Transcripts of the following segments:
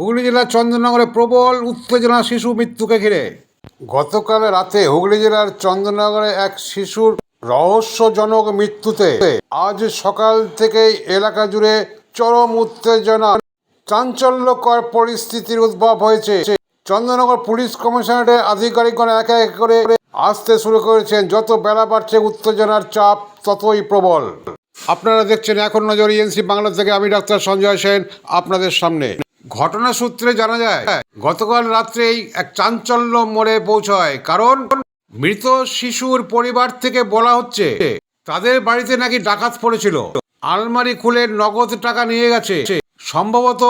হুগলি জেলার চন্দননগরে প্রবল উত্তেজনা শিশু মৃত্যুকে ঘিরে। গতকাল রাতে হুগলি জেলার চন্দননগরে এক শিশুর রহস্যজনক মৃত্যুতে আজ সকাল থেকেই এলাকা জুড়ে চরম উত্তেজনা, চাঞ্চল্যকর পরিস্থিতির উদ্ভব হয়েছে। চন্দননগর পুলিশ কমিশনারেটের আধিকারিকগণ একে এক করে আসতে শুরু করেছেন। যত বেলা বাড়ছে উত্তেজনার চাপ, ততই প্রবল। আপনারা দেখছেন এখন নজর ইএনসি বাংলা থেকে আমি ডাক্তার সঞ্জয় সেন, আপনাদের সামনে। ঘটনা সূত্রে জানা যায়, গতকাল রাত্রেই এক চাঞ্চল্য মোড়ে পৌঁছয়, কারণ মৃত শিশুর পরিবার থেকে বলা হচ্ছে তাদের বাড়িতে নাকি ডাকাত পড়েছিল। আলমারি খুলে নগদ টাকা নিয়ে গেছে। সম্ভবত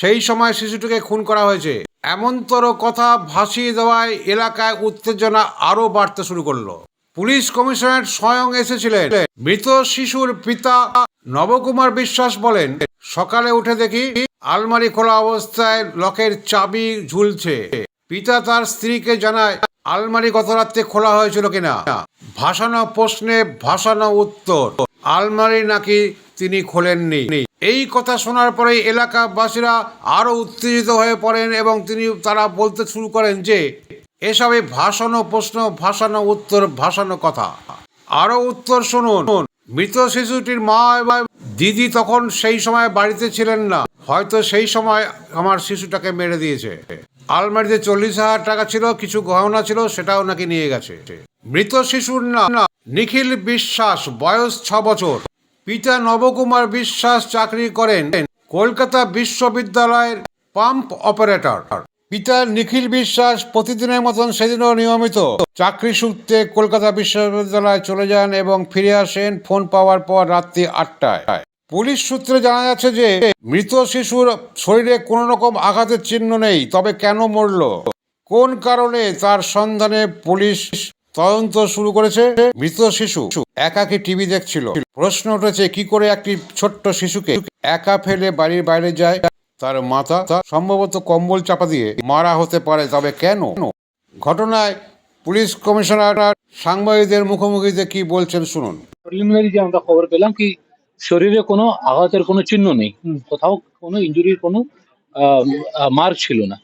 সেই সময় শিশুটিকে খুন করা হয়েছে। এমনতর কথা ভাসিয়ে দেওয়ায় এলাকায় উত্তেজনা আরও বাড়তে শুরু করল। পুলিশ কমিশনার স্বয়ং এসেছিলেন। মৃত শিশুর পিতা নবকুমার বিশ্বাস বলেন সকালে উঠে দেখি আলমারি খোলা অবস্থায় লকের চাবি ঝুলছে। পিতা তার স্ত্রীকে জানায়, আলমারি গত রাত্রে খোলা হয়েছিল কিনা? ভাসানো প্রশ্নে ভাসানো উত্তর, আলমারি নাকি তিনি খোলেননি। এই কথা শোনার পরে এলাকাবাসীরা আরও উত্তেজিত হয়ে পড়েন এবং তিনি তারা বলতে শুরু করেন যে, এসবে ভাসানো প্রশ্ন, ভাসানো উত্তর, ভাসানো কথা। আরও উত্তর শুনুন। মৃত শিশুটির মা এবং দিদি তখন সেই সময় বাড়িতে ছিলেন না। হয়তো সেই সময় আমার শিশুটাকে মেরে দিয়েছে। আলমারিতে চল্লিশ হাজার টাকা ছিল, কিছু গহনা ছিল, সেটাও নাকি নিয়ে গেছে। মৃত শিশুর নাম নিখিল বিশ্বাস, বয়স ছ বছর। পিতা নবকুমার বিশ্বাস চাকরি করেন। কলকাতা বিশ্ববিদ্যালয়ের পাম্প অপারেটর। পিতা নিখিল বিশ্বাস প্রতিদিনের মতন সেদিনও নিয়মিত। চাকরি সূত্রে কলকাতা বিশ্ববিদ্যালয়ে চলে যান এবং ফিরে আসেন ফোন পাওয়ার পর রাত্রি আটটায়। পুলিশ সূত্রে জানা যাচ্ছে যে, মৃত শিশুর শরীরে কোনো রকম আঘাতের চিহ্ন নেই, তবে কেন মরল? কোন কারণে তার সন্ধানে পুলিশ তদন্ত শুরু করেছে? মৃত শিশু একাকি টিভি দেখছিল? প্রশ্ন উঠেছে, কি করে একটি ছোট্ট শিশুকে একা ফেলে বাড়ির বাইরে যায়? তার মাথা সম্ভবত কম্বল চাপা দিয়ে মারা হতে পারে, তবে কেন? ঘটনায় পুলিশ কমিশনার সাংবাদিকদের মুখোমুখিতে কি বলছেন শুনুন। প্রিলিমিনারি যে আমরা খবর পেলাম কি শরীরে কোনো আঘাতের কোনো চিহ্ন নেই কোথাও কোনো ইঞ্জুরির কোনো মার্ক ছিল না।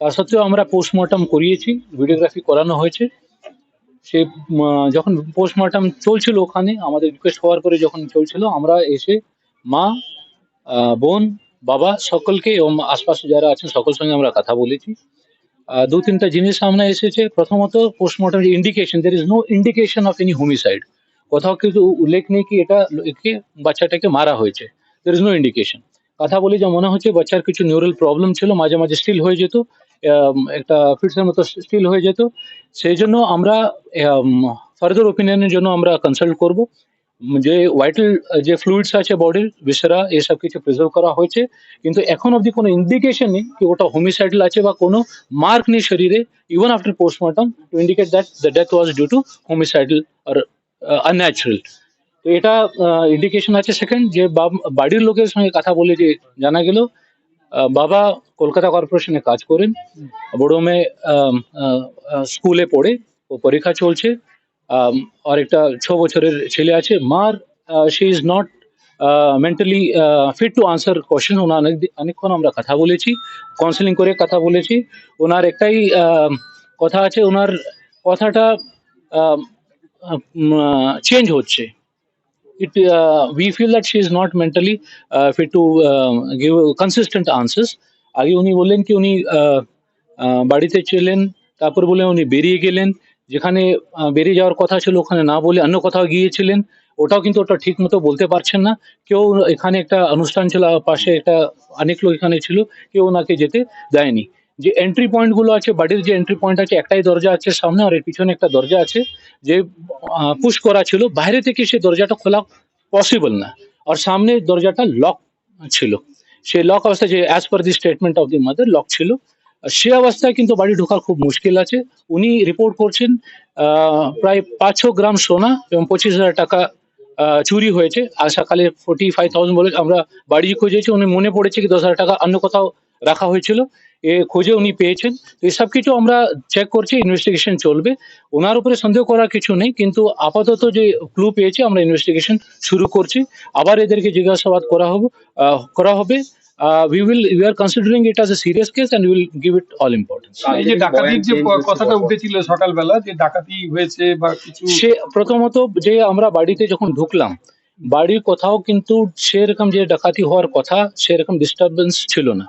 তা সত্ত্বেও আমরা পোস্টমর্টম করিয়েছি, ভিডিওগ্রাফি করানো হয়েছে। সে যখন পোস্টমর্টম চলছিল ওখানে, আমাদের রিকোয়েস্ট হওয়ার পরে যখন চলছিল, আমরা এসে মা বোন বাবা সকলকে এবং আশপাশে যারা আছেন সকল সঙ্গে আমরা কথা বলেছি। দু তিনটা জিনিস সামনে এসেছে। প্রথমত postmortem indication there is no indication of any homicide কোথাও কিন্তু উল্লেখ নেই কি এটা একে বাচ্চাটাকে মারা হয়েছে। দের ইজ নো ইন্ডিকেশন কথা বলে যা মনে হচ্ছে বাচ্চার কিছু নিউরাল প্রবলেম ছিল, মাঝে মাঝে স্টিল হয়ে যেত। একটা ফিটসের মতো স্টিল হয়ে যেত। সেই জন্য আমরা ফার্দার ওপিনিয়নের জন্য আমরা কনসাল্ট করব। যে ভাইটাল যে ফ্লুইডস আছে বডির বিসরা এসব কিছু প্রিজার্ভ করা হয়েছে। কিন্তু এখন অবধি কোনো ইন্ডিকেশন নেই কি ওটা হোমিসাইডাল আছে বা কোনো মার্ক নেই শরীরে। Even after postmortem to indicate that the death was due to homicidal or unnatural তো এটা ইন্ডিকেশন আছে সেকেন্ড যে বাড়ির লোকের সঙ্গে কথা বলে যে জানা গেল বাবা কলকাতা কর্পোরেশনে কাজ করেন বড়মে স্কুলে পড়ে, ও পরীক্ষা চলছে। আর একটা ছ বছরের ছেলে আছে মার she is not mentally fit to answer question ওনার অনেক অনেকক্ষণ আমরা কথা বলেছি কাউন্সিলিং করে কথা বলেছি। ওনার একটাই আম, কথা আছে ওনার কথাটা চেঞ্জ হচ্ছে। It uh, we feel that she is not mentally uh, fit to um, answers আগে উনি বললেন কি উনি আহ, বাড়িতে ছিলেন তারপর বলে উনি বেরিয়ে গেলেন। যেখানে বেরিয়ে যাওয়ার কথা ছিল, ওখানে না বলে অন্য কোথাও গিয়েছিলেন, ওটাও কিন্তু ওটা ঠিক মতো বলতে পারছেন না। কেউ এখানে একটা অনুষ্ঠান ছিল পাশে একটা অনেক লোক এখানে ছিল, কেউ ওনাকে যেতে দেয়নি। যে এন্ট্রি পয়েন্টগুলো আছে বাড়ির যে এন্ট্রি পয়েন্ট আছে, একটাই দরজা আছে সামনে, আর এর পিছনে একটা দরজা আছে, যে পুশ করা ছিল, বাইরে থেকে সে দরজাটা খোলা পসিবল না। আর সামনে দরজাটা লক ছিল। সে লক অবস্থায় যে as per the statement of the mother lock ছিল। সে অবস্থায় কিন্তু বাড়ি ঢোকার খুব মুশকিল আছে। উনি রিপোর্ট করছেন প্রায় পাঁচ ছ গ্রাম সোনা এবং পঁচিশ হাজার টাকা চুরি হয়েছে। আর সকালে ফোর্টি ফাইভ থাউজেন্ড বলে আমরা বাড়ি খুঁজেছি, উনি মনে পড়েছে কি দশ হাজার টাকা অন্য কোথাও রাখা হয়েছিল। এ খোঁজে উনি পেয়েছেন। এসব কিছু আমরা চেক করছি ইনভেস্টিগেশন চলবে। ওনার উপরে সন্দেহ করার কিছু নেই, কিন্তু আপাতত যে ক্লু পেয়েছে, আমরা ইনভেস্টিগেশন শুরু করছি। আবার এদেরকে জিজ্ঞাসাবাদ করা হবে করা হবে। We will we are considering it as a serious case and we will give it all importance. এই যে ডাকাতির যে কথাটা উঠেছিল সকালবেলা যে ডাকাতি হয়েছে বা কিছু সে প্রথমত যে আমরা বাড়িতে যখন ঢুকলাম বাড়ির কোথাও কিন্তু সেরকম যে ডাকাতি হওয়ার কথা সেরকম ডিস্টারবেন্স ছিল না।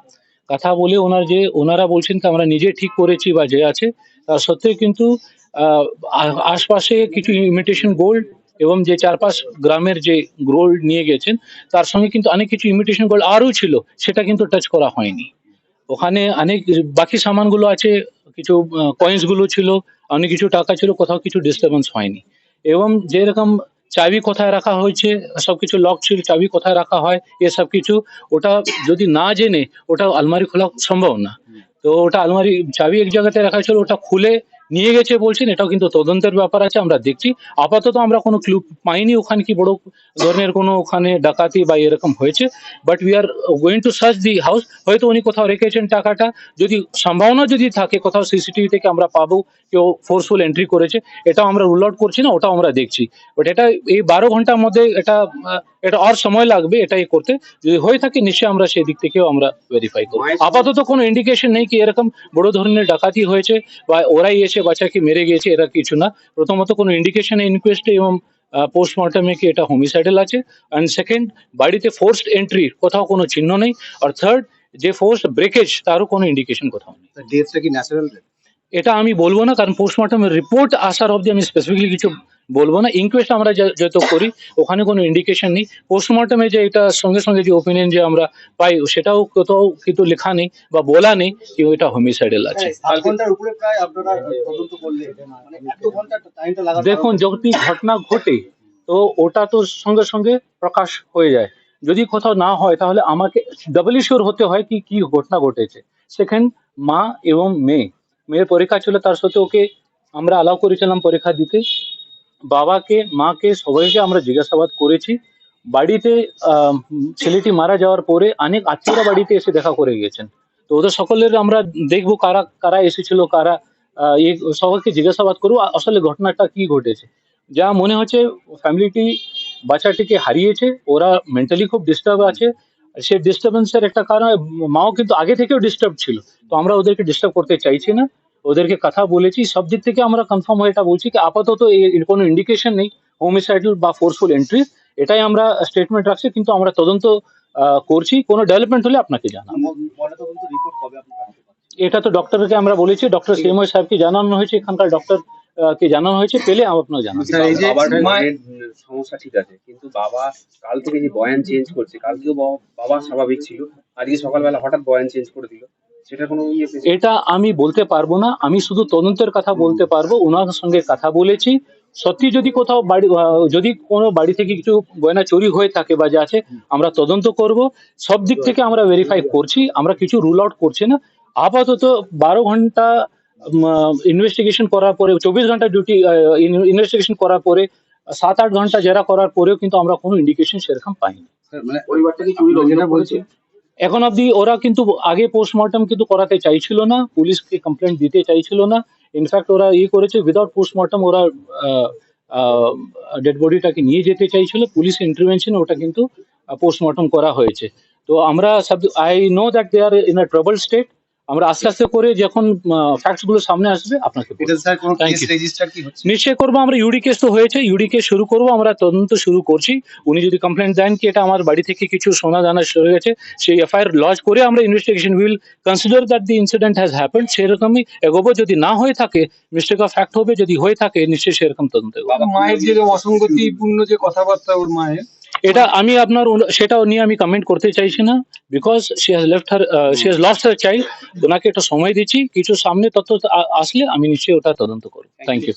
কথা বলে ওনার যে ওনারা বলছেন আমরা নিজে ঠিক করেছি বা যে আছে। তার সত্ত্বেও কিন্তু আশপাশে কিছু ইমিটেশন গোল্ড এবং যে চারপাশ গ্রামের যে গোল্ড নিয়ে গেছেন, তার সঙ্গে কিন্তু অনেক কিছু ইমিটেশন গোল্ড আরও ছিল, সেটা কিন্তু টাচ করা হয়নি। ওখানে অনেক বাকি সামানগুলো আছে, কিছু কয়েন্সগুলো ছিল, অনেক কিছু টাকা ছিল, কোথাও কিছু ডিস্টারবেন্স হয়নি। এবং যেরকম চাবি কোথায় রাখা হয়েছে সবকিছু লক ছিল, চাবি কোথায় রাখা হয় এসব কিছু, ওটা যদি না জেনে, ওটা আলমারি খোলা সম্ভব না। তো ওটা আলমারি, চাবি এক জায়গাতে রাখা ছিল ওটা খুলে নিয়ে গেছে বলছেন এটাও কিন্তু তদন্তের ব্যাপার আছে আমরা দেখছি। আপাতত আমরা কোনো ক্লু পাইনি ওখানে কি বড় ধরনের কোনো ওখানে ডাকাতি বা এরকম হয়েছে but we are going to search the house হয়তো উনি কোথাও রেখেছেন টাকাটা যদি সম্ভাবনা যদি থাকে কোথাও সিসিটিভি থেকে আমরা পাবো কেউ ফোর্সফুল এন্ট্রি করেছে এটাও আমরা রুল আউট করছি না ওটাও আমরা দেখছি। বাট এটা এই বারো ঘণ্টার মধ্যে এটা এটা আর সময় লাগবে এটাই করতে যদি হয়ে থাকে নিশ্চয়ই আমরা সেই দিক থেকেও আমরা ভেরিফাই করব। আপাতত কোনো ইন্ডিকেশন নেই কি এরকম বড় ধরনের ডাকাতি হয়েছে বা ওরাই এসে বাচ্চাকে মেরে গিয়েছে এরা কিছু না। প্রথমত কোনো ইন্ডিকেশন ইনকোয়েস্টে এবং পোস্টমর্টমে কি এটা হোমিসাইডাল আছে। অ্যান্ড সেকেন্ড বাড়িতে ফোর্সড এন্ট্রি কোথাও কোনো চিহ্ন নেই। আর থার্ড যে ফোর্স ব্রেকেজ তারও কোনো ইন্ডিকেশন কোথাও নেই। ডেথটা কি ন্যাচারাল এটা আমি বলব না কারণ পোস্টমর্টমের রিপোর্ট আসার অবধি আমি স্পেসিফিকলি কিছু বলব না। ইনকোয়েস্ট আমরা যা- যত করি ওখানে কোনো ইন্ডিকেশন নেই। পোস্টমর্টমে যে এটা সঙ্গে সঙ্গে যে ওপিনিয়ন যে আমরা পাই সেটাও কোথাও কিন্তু লেখা নেই বা বলা নেই কি ওইটা হোমিসাইডাল আছে। সাত ঘণ্টার উপরে প্রায় আপনারা তদন্ত করলে মানে দেখুন যদি ঘটনা ঘটে তো ওটা তো সঙ্গে সঙ্গে প্রকাশ হয়ে যায়। যদি কোথাও না হয় তাহলে আমাকে ডাবল শিওর হতে হয় কি কি ঘটনা ঘটেছে। সেকেন্ড মা এবং মেয়ে মেয়ের পরীক্ষা ছিল, তার সাথে ওকে আমরা অ্যালাউ করেছিলাম পরীক্ষা দিতে। বাবাকে, মাকে সবাইকে আমরা জিজ্ঞাসাবাদ করেছি। বাড়িতে ছেলেটি মারা যাওয়ার পরে অনেক আত্মীয়রা বাড়িতে এসে দেখা করে গিয়েছেন। তো ওদের সকলের আমরা দেখব কারা কারা এসেছিল, কারা সবাইকে জিজ্ঞাসাবাদ করব আসলে ঘটনাটা কি ঘটেছে। যা মনে হচ্ছে ফ্যামিলিটি বাচ্চাটিকে হারিয়েছে, ওরা মেন্টালি খুব ডিস্টার্ব আছে। সে ডিস্টারবেন্সের একটা কারণ মাও কিন্তু আগে থেকেও ডিস্টার্ব ছিল। তো আমরা ওদেরকে ডিস্টার্ব করতে চাইছি না। ওদেরকে কথা বলেছি। সব দিক থেকে আমরা কনফার্ম হয়ে এটা বলছি কি আপাতত এর কোনো ইন্ডিকেশন নেই। হোমিসাইডাল বা ফোর্সফুল এন্ট্রি এটাই আমরা স্টেটমেন্ট রাখছি। কিন্তু আমরা তদন্ত আহ, করছি। কোনো ডেভেলপমেন্ট হলে আপনাকে জানাব। পারবেন? এটা তো ডক্টরকে আমরা বলেছি। ডক্টর সিএমও সাহেবকে জানানো হয়েছে। এখানকার ডক্টর কে জানানো হয়েছে পেলে আপনাকে জানাব সমস্যা ঠিক আছে কিন্তু বাবা কাল থেকে যে বয়ান চেঞ্জ করছে কালকেও বাবা- স্বাভাবিক ছিল আজকে সকালবেলা হঠাৎ বয়ান চেঞ্জ করে দিল সেটা কোনো ইয়ে? এটা আমি বলতে পারব না আমি শুধু তদন্তের কথা বলতে পারব ওনার সঙ্গে কথা বলেছি। সত্যি যদি কোথাও বাড়ি যদি কোনো বাড়ি থেকে কিছু গয়না চুরি হয়ে থাকে বা যা আছে আমরা তদন্ত করব। সব দিক থেকে আমরা ভেরিফাই করছি আমরা কিছু রুল আউট করছি না। আপাতত বারো ঘণ্টা ইনভেস্টিগেশন করার পরে চব্বিশ ঘণ্টা ডিউটি ইনভেস্টিগেশন করার পরে সাত আট ঘণ্টা জেরা করার পরেও কিন্তু আমরা কোনো ইন্ডিকেশন সেরকম পাইনি। স্যার, মানে এখন অবধি ওরা কিন্তু আগে পোস্টমর্টম কিন্তু করাতে চাইছিল না পুলিশকে কমপ্লেন দিতে চাইছিল না। ইনফ্যাক্ট ওরা ই করেছে উইদাউট পোস্টমর্টম ওরা ডেড বডিটাকে নিয়ে যেতে চাইছিল। পুলিশ ইন্টারভেনশন ওটা কিন্তু পোস্টমর্টম করা হয়েছে। তো আমরা সব I know that they are in a trouble state আমরা আস্তে আস্তে করে যখন ফ্যাক্টসগুলো সামনে আসবে আপনাকে বলব। এটা স্যার কোনো Thank কেস you. রেজিস্টার কি হচ্ছে নিশ্চয় করব আমরা ইউডি কেস তো হয়েছে ইউডি কেস শুরু করব আমরা তদন্ত শুরু করছি উনি যদি কমপ্লেন দেন কি এটা আমার বাড়ি থেকে কিছু সোনা দানা সরে গেছে সেই এফআইআর লজ করে আমরা investigation will consider that the incident has happened সেরকমই এগোবো যদি না হয়ে থাকে মিস্টেক অফ ফ্যাক্ট হবে যদি হয়ে থাকে নিশ্চয়ই সেরকম তদন্ত। মায়ের যে অসঙ্গতিপূর্ণ যে কথাবার্তা ওর মায়ের এটা আমি আপনার সেটা নিয়ে আমি কমেন্ট করতে চাইছি না because she has left her she has lost her child ওনাকে একটা সময় দিচ্ছি, কিছু সামনে তথ্য আসলে আমি নিশ্চয়ই ওটা তদন্ত করব। Thank you